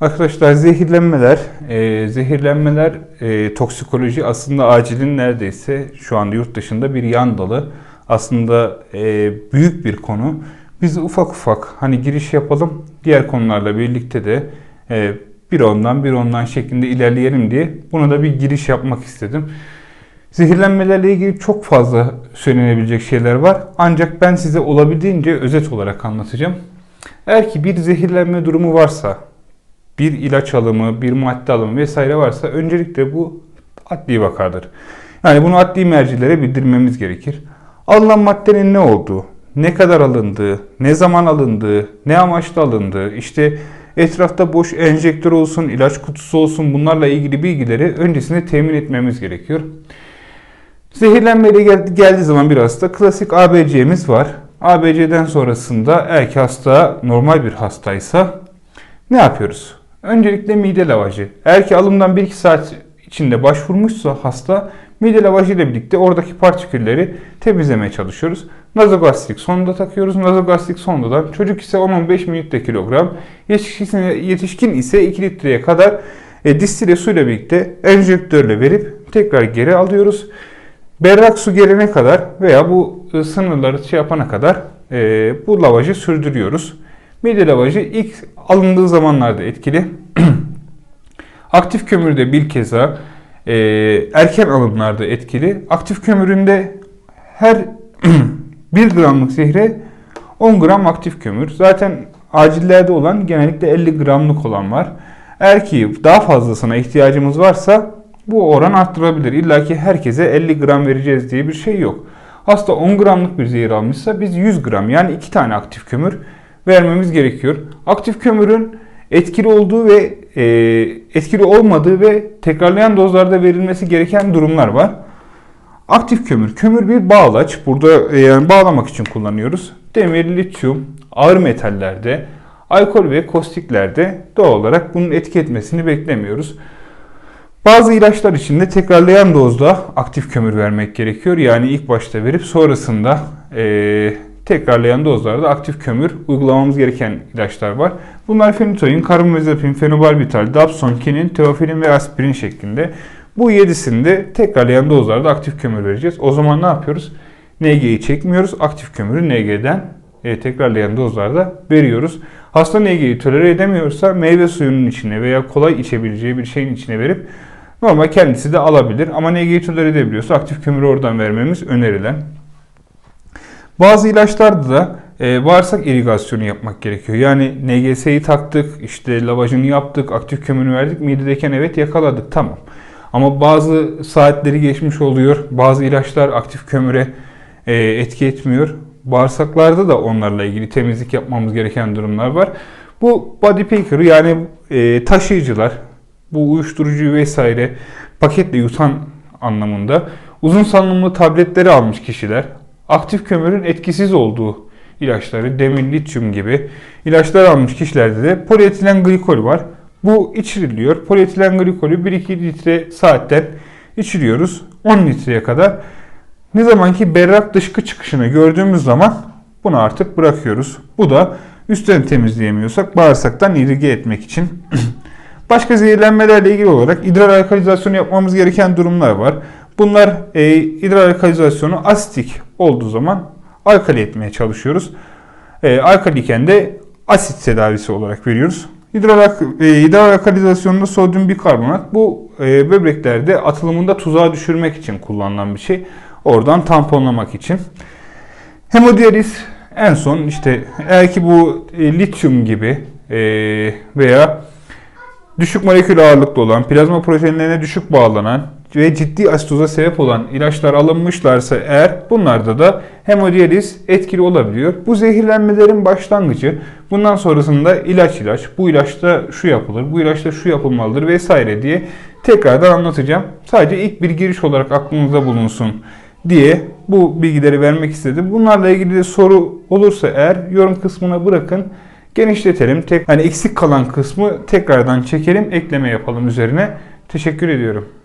Arkadaşlar zehirlenmeler, e, zehirlenmeler e, toksikoloji aslında acilin neredeyse şu anda yurt dışında bir yan dalı. Aslında e, büyük bir konu. Biz ufak ufak hani giriş yapalım, diğer konularla birlikte de e, bir ondan bir ondan şeklinde ilerleyelim diye buna da bir giriş yapmak istedim. Zehirlenmelerle ilgili çok fazla söylenebilecek şeyler var. Ancak ben size olabildiğince özet olarak anlatacağım. Eğer ki bir zehirlenme durumu varsa, bir ilaç alımı, bir madde alımı vesaire varsa öncelikle bu adli vakadır. Yani bunu adli mercilere bildirmemiz gerekir. Alınan maddenin ne olduğu, ne kadar alındığı, ne zaman alındığı, ne amaçla alındığı, işte etrafta boş enjektör olsun, ilaç kutusu olsun bunlarla ilgili bilgileri öncesinde temin etmemiz gerekiyor. Zehirlenmeyle gel- geldiği zaman biraz da klasik ABC'miz var. ABC'den sonrasında eğer ki hasta normal bir hastaysa ne yapıyoruz? Öncelikle mide lavajı. Eğer ki alımdan 1-2 saat içinde başvurmuşsa hasta mide lavajı ile birlikte oradaki partikülleri temizlemeye çalışıyoruz. Nazogastrik sonda takıyoruz. Nazogastrik sondadan çocuk ise 10-15 mililitre kilogram, yetişkin, ise 2 litreye kadar e, distile suyla birlikte enjektörle verip tekrar geri alıyoruz. Berrak su gelene kadar veya bu e, sınırları şey yapana kadar e, bu lavajı sürdürüyoruz. Mide lavajı ilk alındığı zamanlarda etkili. Aktif kömürde bir keza e, erken alımlarda etkili. Aktif kömüründe her 1 gramlık zehre 10 gram aktif kömür. Zaten acillerde olan genellikle 50 gramlık olan var. Eğer ki daha fazlasına ihtiyacımız varsa bu oran arttırabilir. İlla ki herkese 50 gram vereceğiz diye bir şey yok. Hasta 10 gramlık bir zehir almışsa biz 100 gram yani 2 tane aktif kömür vermemiz gerekiyor. Aktif kömürün etkili olduğu ve e, etkili olmadığı ve tekrarlayan dozlarda verilmesi gereken durumlar var. Aktif kömür. Kömür bir bağlaç. Burada e, yani bağlamak için kullanıyoruz. Demir, lityum, ağır metallerde, alkol ve kostiklerde doğal olarak bunun etki etmesini beklemiyoruz. Bazı ilaçlar için de tekrarlayan dozda aktif kömür vermek gerekiyor. Yani ilk başta verip sonrasında e, tekrarlayan dozlarda aktif kömür uygulamamız gereken ilaçlar var. Bunlar fenitoin, karbamazepin, fenobarbital, dapson, kinin, teofilin ve aspirin şeklinde. Bu yedisinde tekrarlayan dozlarda aktif kömür vereceğiz. O zaman ne yapıyoruz? NG'yi çekmiyoruz. Aktif kömürü NG'den e, tekrarlayan dozlarda veriyoruz. Hasta NG'yi tolere edemiyorsa meyve suyunun içine veya kolay içebileceği bir şeyin içine verip normal kendisi de alabilir. Ama NG'yi tolere edebiliyorsa aktif kömürü oradan vermemiz önerilen. Bazı ilaçlarda da e, bağırsak irigasyonu yapmak gerekiyor. Yani NGS'yi taktık, işte lavajını yaptık, aktif kömürünü verdik, midedeyken evet yakaladık tamam. Ama bazı saatleri geçmiş oluyor. Bazı ilaçlar aktif kömüre e, etki etmiyor. Bağırsaklarda da onlarla ilgili temizlik yapmamız gereken durumlar var. Bu body packer yani e, taşıyıcılar, bu uyuşturucu vesaire paketle yutan anlamında uzun salınımlı tabletleri almış kişiler aktif kömürün etkisiz olduğu ilaçları, demir, lityum gibi ilaçlar almış kişilerde de polietilen glikol var. Bu içiriliyor. Polietilen glikolü 1-2 litre saatten içiriyoruz. 10 litreye kadar. Ne zaman ki berrak dışkı çıkışını gördüğümüz zaman bunu artık bırakıyoruz. Bu da üstten temizleyemiyorsak bağırsaktan irige etmek için. Başka zehirlenmelerle ilgili olarak idrar alkalizasyonu yapmamız gereken durumlar var. Bunlar e, idrar alkalizasyonu asitik olduğu zaman alkali etmeye çalışıyoruz. E, alkaliyken de asit tedavisi olarak veriyoruz. İdrar, e, idrar alkalizasyonunda sodyum bikarbonat bu e, böbreklerde atılımında tuzağa düşürmek için kullanılan bir şey. Oradan tamponlamak için. Hemodiyaliz en son işte eğer ki bu e, lityum gibi e, veya düşük molekül ağırlıklı olan, plazma proteinlerine düşük bağlanan ve ciddi asitoza sebep olan ilaçlar alınmışlarsa eğer bunlarda da hemodiyaliz etkili olabiliyor. Bu zehirlenmelerin başlangıcı. Bundan sonrasında ilaç ilaç, bu ilaçta şu yapılır, bu ilaçta şu yapılmalıdır vesaire diye tekrardan anlatacağım. Sadece ilk bir giriş olarak aklınızda bulunsun diye bu bilgileri vermek istedim. Bunlarla ilgili de soru olursa eğer yorum kısmına bırakın genişletelim. Tek, hani eksik kalan kısmı tekrardan çekelim, ekleme yapalım üzerine. Teşekkür ediyorum.